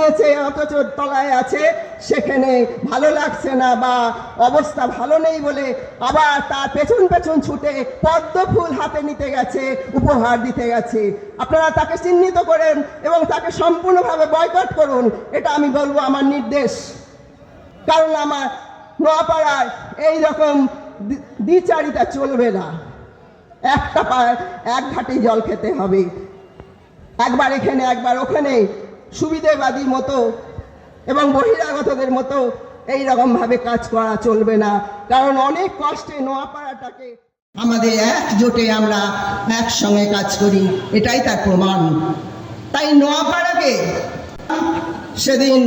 আছে, অথচ তলায় আছে, সেখানে ভালো লাগছে না বা অবস্থা ভালো নেই বলে আবার তার পেছন পেছন ছুটে পদ্ম ফুল হাতে নিতে গেছে, উপহার দিতে গেছে। আপনারা তাকে চিহ্নিত করেন এবং তাকে সম্পূর্ণভাবে বয়কট করুন, এটা আমি বলব আমার নির্দেশ। কারণ আমার নোয়াপাড়ায় এই রকম দ্বিচারিতা চলবে না। একটা পায় এক ঘাটে জল খেতে হবে। একবার এখানে, একবার ওখানে। সুবিধেবাদীর মতো এবং বহিরাগতদের মতো এই রকম ভাবে কাজ করা চলবে না। কারণ অনেক কষ্টে নোয়াপাড়াটাকে আমাদের একজোটে আমরা একসঙ্গে কাজ করি, এটাই তার প্রমাণ। তাই নোয়াপাড়াকে সেদিন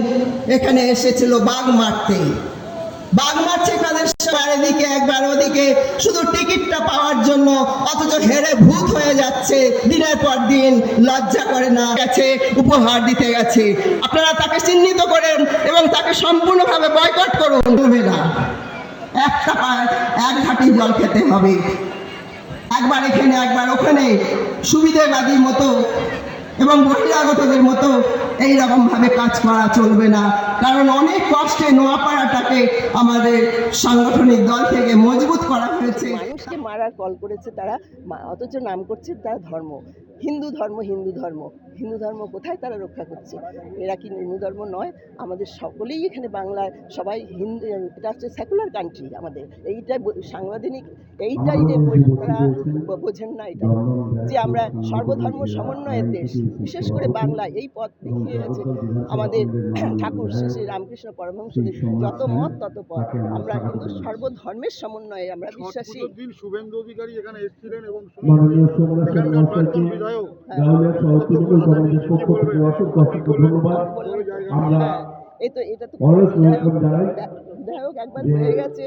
এখানে এসেছিল বাঘ মারতে। বাঘ মারছে কাদের এদিকে একবার ওদিকে শুধু টিকিটটা পাওয়ার জন্য, অথচ হেরে ভূত হয়ে যাচ্ছে। দিনের পর দিন লজ্জা করে না, গেছে, উপহার দিতে গেছে। আপনারা তাকে চিহ্নিত করেন এবং তাকে সম্পূর্ণভাবে বয়কট করুন। চলবে না। একটা এক ঘাটি জল খেতে হবে। একবার এখানে, একবার ওখানে। সুবিধেবাদীর মতো এবং বহিরাগতদের মতো এই রকম ভাবে কাজ করা চলবে না। কারণ অনেক কষ্টে নোয়াপাড়াটাকে আমাদের সাংগঠনিক দল থেকে মজবুত করা হয়েছে। মানুষকে মারার কল করেছে তারা অথচ নাম করছে তার ধর্ম। হিন্দু ধর্ম হিন্দু ধর্ম। হিন্দু ধর্ম কোথায় তারা রক্ষা করছে? এরা কি হিন্দু ধর্ম নয়? আমাদের সকলেই এখানে বাংলায় সবাই হিন্দু এটা হচ্ছে সেকুলার কান্ট্রি আমাদের। এইটাই সাংবিধানিক এইটাই যে তারা বোঝেন না এটা। যে আমরা সর্বধর্ম সমন্বয়ের দেশ বিশেষ করে বাংলা এই পথ দেখিয়ে গেছে আমাদের ঠাকুর শ্রী শ্রী রামকৃষ্ণ পরমহংসদেব যত মত তত পথ। আমরা কিন্তু সর্বধর্মের সমন্বয়ে আমরা বিশ্বাসী। শুভেন্দু অধিকারী এখানে এসেছিলেন এবং গাউলিয়া শহর তৃণমূল কংগ্রেসের পক্ষ থেকে অসংখ্য অসংখ্য ধন্যবাদ। আমরা এই তো এটা তো বিধায়ক। ওয়েলকাম জানাই বিধায়ক একবার হয়ে গেছে।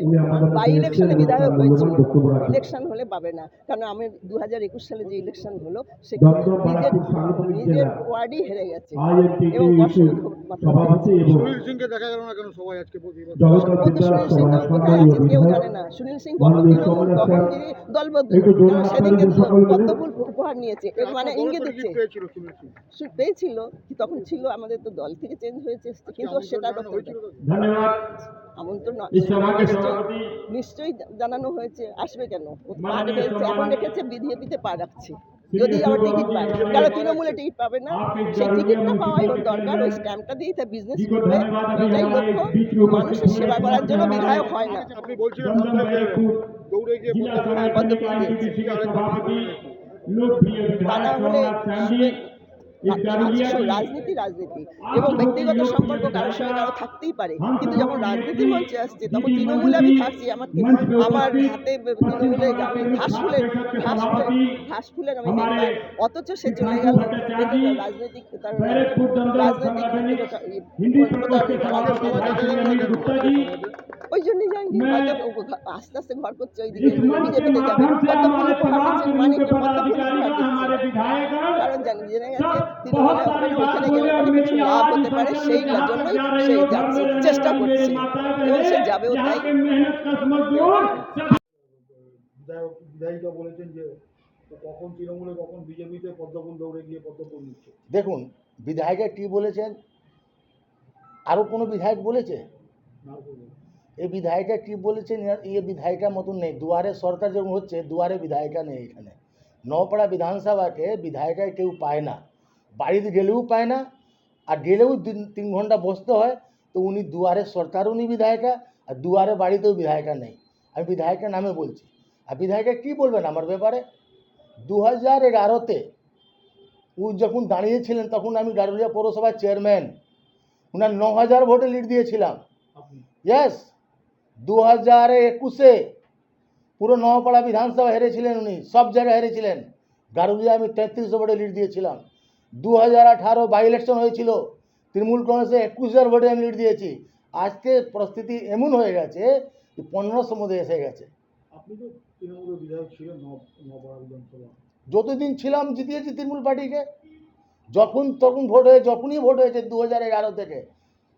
বাই ইলেকশনে বিধায়ক এবং হয়েছিল মূল্যবান বক্তব্য রাখেন। ইলেকশন হলে পাবে না। কারণ আমি দু হাজার একুশ সালে যে ইলেকশন হলো সেখানে নিজের নিজের ওয়ার্ডই হেরে গেছে। এবং ইস্যুর অসংখ্য সভাপতি এবং সুনীল সিংকে দেখা গেল না কেন সবাই আজকে প্রতিবাদ জগন্নাথ ও তো বিদ্যালয় সুনীল সিং কোথায় আছে কেউ জানে না। সুনীল সিং দলবদ্ধ সেদিনকে। পদ্মফুল উপহার নিয়েছে। এর মানে ইঙ্গিত দিচ্ছে পেয়েছিল তখন ছিল আমাদের তো দল থেকে চেঞ্জ হয়েছে। কিন্তু সেটা? ধন্যবাদ। আমন্ত্রণ নিশ্চয়ই- জানানো হয়েছে আসবে কেন? পা রেখেছে এখন রেখেছে বিধিএপিতে পা রাখছে। যদি আবার টিকিট পায়। কারণ তৃণমূলে টিকিট পাবে না? সেই টিকিটটা পাওয়াই ওর দরকার। ওই স্ট্যাম্পটা দিয়েই তার বিজনেস করবে। এটাই লক্ষ্য। মানুষের সেবা করার জন্য বিধায়ক হয় আপনি বলছিলেন দৌড়ে গিয়ে দিয়েছে। তা না হলে রাজনীতি রাজনীতি এবং ব্যক্তিগত সম্পর্ক কারোর সঙ্গে কারও থাকতেই পারে। কিন্তু যখন রাজনীতির মঞ্চে আসছে তখন তৃণমূলে আমি থাকছি আমার আমার হাতে তৃণমূলে আমি ঘাস ফুলের ঘাস ফুলের ঘাস ফুলের আমি অথচ সে চলে গেল রাজনৈতিক রাজনৈতিক কখন তৃণমূলে কখন বিজেপিতে দৌড়ে গিয়ে নিচ্ছে? দেখুন বিধায়কের কি বলেছেন? আরও কোনো বিধায়ক বলেছে? এই বিধায়িকা কি বলেছেন? এ- এ বিধায়িকার মতন নেই। দুয়ারে সরকার যেমন হচ্ছে দুয়ারে বিধায়িকা নেই এখানে। নপাড়া বিধানসভাকে বিধায়িকায় কেউ পায় না। বাড়িতে গেলেও পায় না আর গেলেও তিন ঘণ্টা বসতে হয়। তো উনি দুয়ারে সরকার উনি বিধায়িকা আর দুয়ারে বাড়িতেও বিধায়িকা নেই। আমি বিধায়কের নামে বলছি। আর বিধায়িকা কী বলবেন আমার ব্যাপারে? দু হাজার এগারোতে ও যখন দাঁড়িয়েছিলেন তখন আমি গারুলিয়া পৌরসভার চেয়ারম্যান। ওনার ন হাজার ভোটে লিড দিয়েছিলাম। ইয়েস দু হাজার একুশে পুরো নওপাড়া বিধানসভা হেরেছিলেন উনি সব জায়গায় হেরেছিলেন। গারুলিয়া আমি তেত্রিশশো ভোটে লিড দিয়েছিলাম। দু হাজার আঠারো বাই ইলেকশন হয়েছিল তৃণমূল কংগ্রেসে একুশ হাজার ভোটে আমি লিড দিয়েছি। আজকে পরিস্থিতি এমন হয়ে গেছে যে পনেরোশো মধ্যে এসে গেছে। আপনি তো তৃণমূলের বিধায়ক ছিলেন ন- নপাড়া বিধানসভা। যতদিন ছিলাম জিতিয়েছি তৃণমূল পার্টিকে। যখন তখন ভোট হয়ে যখনই ভোট হয়েছে দু হাজার এগারো থেকে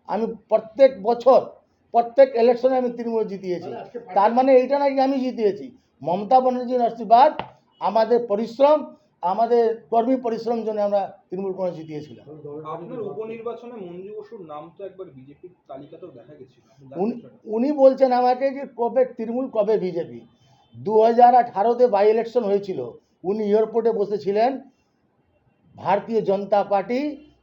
আমি প্রত্যেক বছর প্রত্যেক ইলেকশনে আমি তৃণমূল জিতিয়েছি। তার মানে এইটা নাকি আমি জিতিয়েছি। মমতা ব্যানার্জির আশীর্বাদ আমাদের পরিশ্রম আমাদের কর্মী পরিশ্রম জন্য আমরা তৃণমূল কংগ্রেস জিতিয়েছিলাম। আপনার উপনির্বাচনে মঞ্জু বসুর নাম তো একবার বিজেপির তালিকাতেও দেখা গেছিল। উনি উনি বলছেন আমাকে যে কবে তৃণমূল কবে বিজেপি। দু হাজার আঠারোতে বাই ইলেকশন হয়েছিল। উনি এয়ারপোর্টে বসেছিলেন। ভারতীয় জনতা পার্টি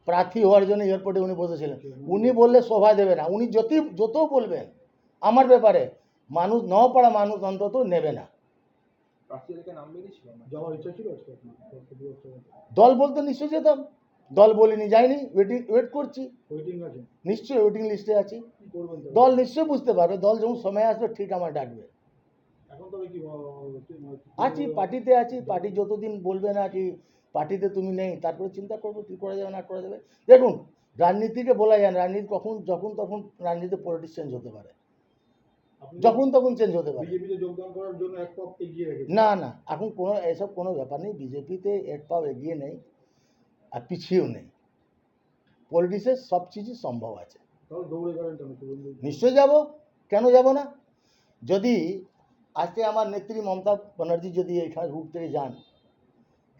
প্রার্থী হওয়ার জন্য এয়ারপোর্টে উনি বসেছিলেন। উনি বললে শোভা দেবে না। উনি যত যত বলবেন আমার ব্যাপারে মানুষ নপাড়া মানুষ অন্তত নেবে না। না দল বলতে নিশ্চয়ই যেতাম। দল বলিনি যাইনি ওয়েটিং ওয়েট করছি। নিশ্চয়ই ওয়েটিং লিস্টে আছি? দল নিশ্চয়ই বুঝতে পারবে। দল যখন সময় আসবে ঠিক আমার ডাকবে। এখন তবে কি আহ, আছি পার্টিতে আছি পার্টি যতদিন বলবে না কি পার্টিতে তুমি নেই তারপরে চিন্তা করব কী করা যাবে না করা যাবে। দেখুন রাজনীতিকে বলা যায় রাজনীতি কখন যখন তখন রাজনীতিতে পলিটিক্স চেঞ্জ হতে পারে। যখন তখন চেঞ্জ হতে পারে। না না এখন কোনো এসব কোনো ব্যাপার নেই বিজেপিতে এক পাও এগিয়ে নেই আর পিছিয়েও নেই। পলিটিক্সে সব কিছুই সম্ভব আছে। নিশ্চয় যাব কেন যাব না? যদি আজকে আমার নেত্রী মমতা ব্যানার্জি যদি এখানে রূপ থেকে যান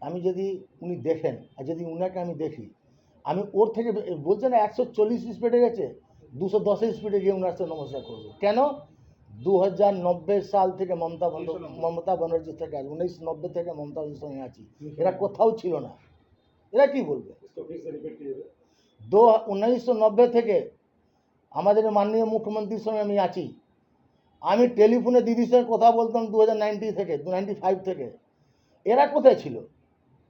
আমি যদি উনি দেখেন আর যদি উনাকে আমি দেখি আমি ওর থেকে বলছে না একশো চল্লিশ স্পিডে গেছে দুশো দশের স্পিডে গিয়ে উনার সাথে নমস্কার করব। কেন? দু হাজার নব্বই সাল থেকে মমতা বন্দ- মমতা ব্যানার্জির থেকে আছি উনিশ নব্বই থেকে মমতা ব্যানার্জির সঙ্গে আছি। এরা কোথাও ছিল না। এরা কি বলবে? দু উনিশশো নব্বই থেকে আমাদের মাননীয় মুখ্যমন্ত্রীর সঙ্গে আমি আছি। আমি টেলিফোনে দিদির সঙ্গে কথা বলতাম দু হাজার নাইনটি থেকে দু নাইনটি ফাইভ থেকে। এরা কোথায় ছিল?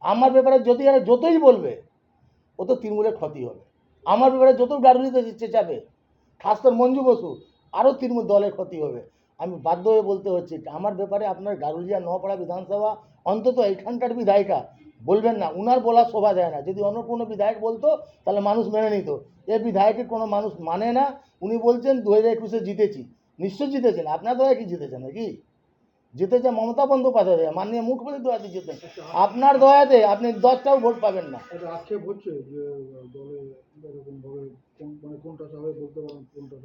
আমার ব্যাপারে যদি এরা যতই বলবে, ও তো তৃণমূলের ক্ষতি হবে। আমার ব্যাপারে যত গাড়ুলিতে চেঁচাবে খাস মঞ্জু বসু, আরও তৃণমূল দলের ক্ষতি হবে। আমি বাধ্য হয়ে বলতে হচ্ছে, আমার ব্যাপারে আপনার গারুলিয়া নপাড়া বিধানসভা অন্তত এইখানকার বিধায়িকা বলবেন না, উনার বলা শোভা দেয় না। যদি অন্য কোনো বিধায়ক বলতো, তাহলে মানুষ মেনে নিত। এ বিধায়কের কোনো মানুষ মানে না। উনি বলছেন, দু হাজার একুশে জিতেছি। নিশ্চয় জিতেছেন। আপনার দয়া কি জিতেছেন নাকি? জিতেছে মমতা বন্দ্যোপাধ্যায় মাননীয় মুখ্যমন্ত্রী দয়াতে জিতেন। আপনার দয়াতে আপনি দশটাও ভোট পাবেন না। ভাবে কোন-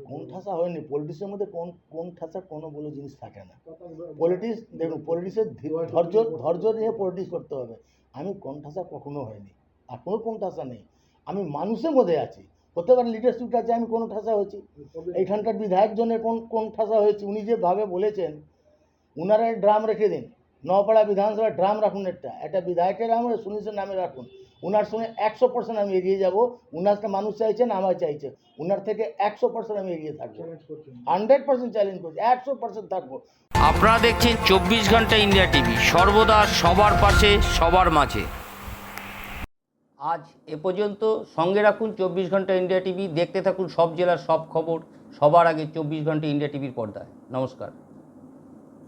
মানে ঠাসা হয়নি। পলিটিক্সের মধ্যে কোন কোন ঠাসা কোনো বলে জিনিস থাকে না। পলিটিক্স পলিটিক্স দেখুন পলিটিক্সের ধৈর্য ধৈর্য নিয়ে পলিটিক্স করতে হবে। আমি কোন ঠাসা কখনো হয়নি। আর কোনো কোন ঠাসা নেই। আমি মানুষের মধ্যে আছি। হতে পারে লিডারশিপটা আছে আমি কোনো ঠাসা হয়েছি। এইখানকার বিধায়ক জনের কোন কোন ঠাসা হয়েছে উনি যেভাবে বলেছেন উনারা ড্রাম রেখে দিন। নপাড়া বিধানসভা ড্রাম রাখুন একটা। একটা বিধায়কের নাম সুনীশের নামে রাখুন। উনার সঙ্গে একশো পার্সেন্ট আমি এগিয়ে যাব। উনারটা মানুষ চাইছেন আমার চাইছে। উনার থেকে একশো পার্সেন্ট আমি এগিয়ে থাকব। হান্ড্রেড পার্সেন্ট চ্যালেঞ্জ করছি। একশো পার্সেন্ট থাকব। আপনারা দেখছেন চব্বিশ ঘণ্টা ইন্ডিয়া টিভি। সর্বদা সবার পাশে সবার মাঝে। আজ এ পর্যন্ত সঙ্গে রাখুন চব্বিশ ঘণ্টা ইন্ডিয়া টিভি। দেখতে থাকুন সব জেলার সব খবর। সবার আগে চব্বিশ ঘণ্টা ইন্ডিয়া টিভির পর্দায়। নমস্কার।